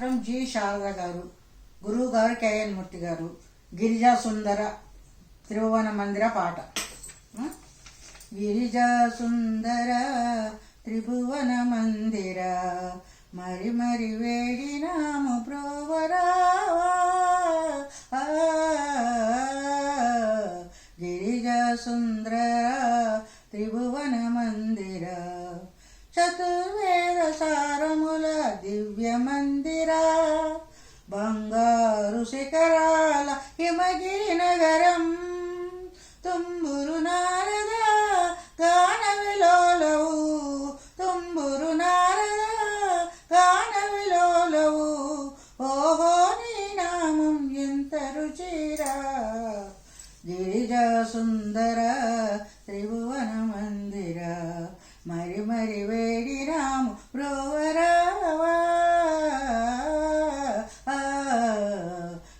గాత్రం జి. శారద గారు గురువు గారు కేఎన్ మూర్తి గారు గిరిజా సుందర త్రిభువన మందిర పాట. గిరిజా సుందర త్రిభువన మందిర మరి మరి వేడినాము ప్రోవరావా ఆ, గిరిజా సుందర త్రిభువన మందిర చతుర్వే సారముల దివ్య మందిరా బంగారు శిఖరాల హిమగిరి నగరం తుంబురు నారద గాన విలోలవు తుంబురు నారద గాన విలోలవు ఓహో నీ నామం ఎంత రుచిరా! గిరిజా సుందర త్రిభువనం మరి మరి వేడి రాము బ్రోవరావా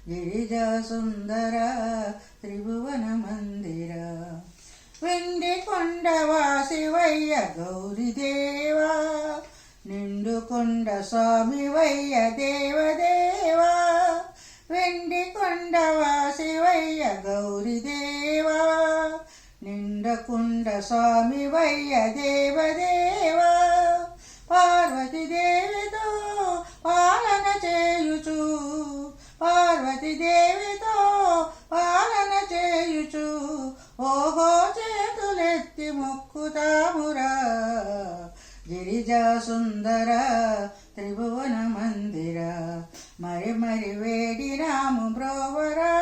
గిరిజా సుందర త్రిభువన మందిర వెండి కొండవా శివయ్య గౌరీదేవా నిండు కొండ స్వామి వయ్య దేవదేవా వెండి కొండవా శివయ్య గౌరీదేవా నిండకుండ స్వామి వయ్య దేవదేవా పార్వతి దేవితో పాలన చేయుచు. పార్వతి దేవితో పాలన చేయుచు. ఓహో చేతులెత్తి మొక్కుతామురా. గిరిజా సుందర త్రిభువన మందిర. మరి మరి వేడి రాము బ్రోవరా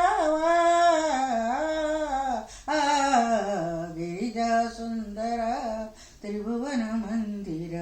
ಮಂದಿರ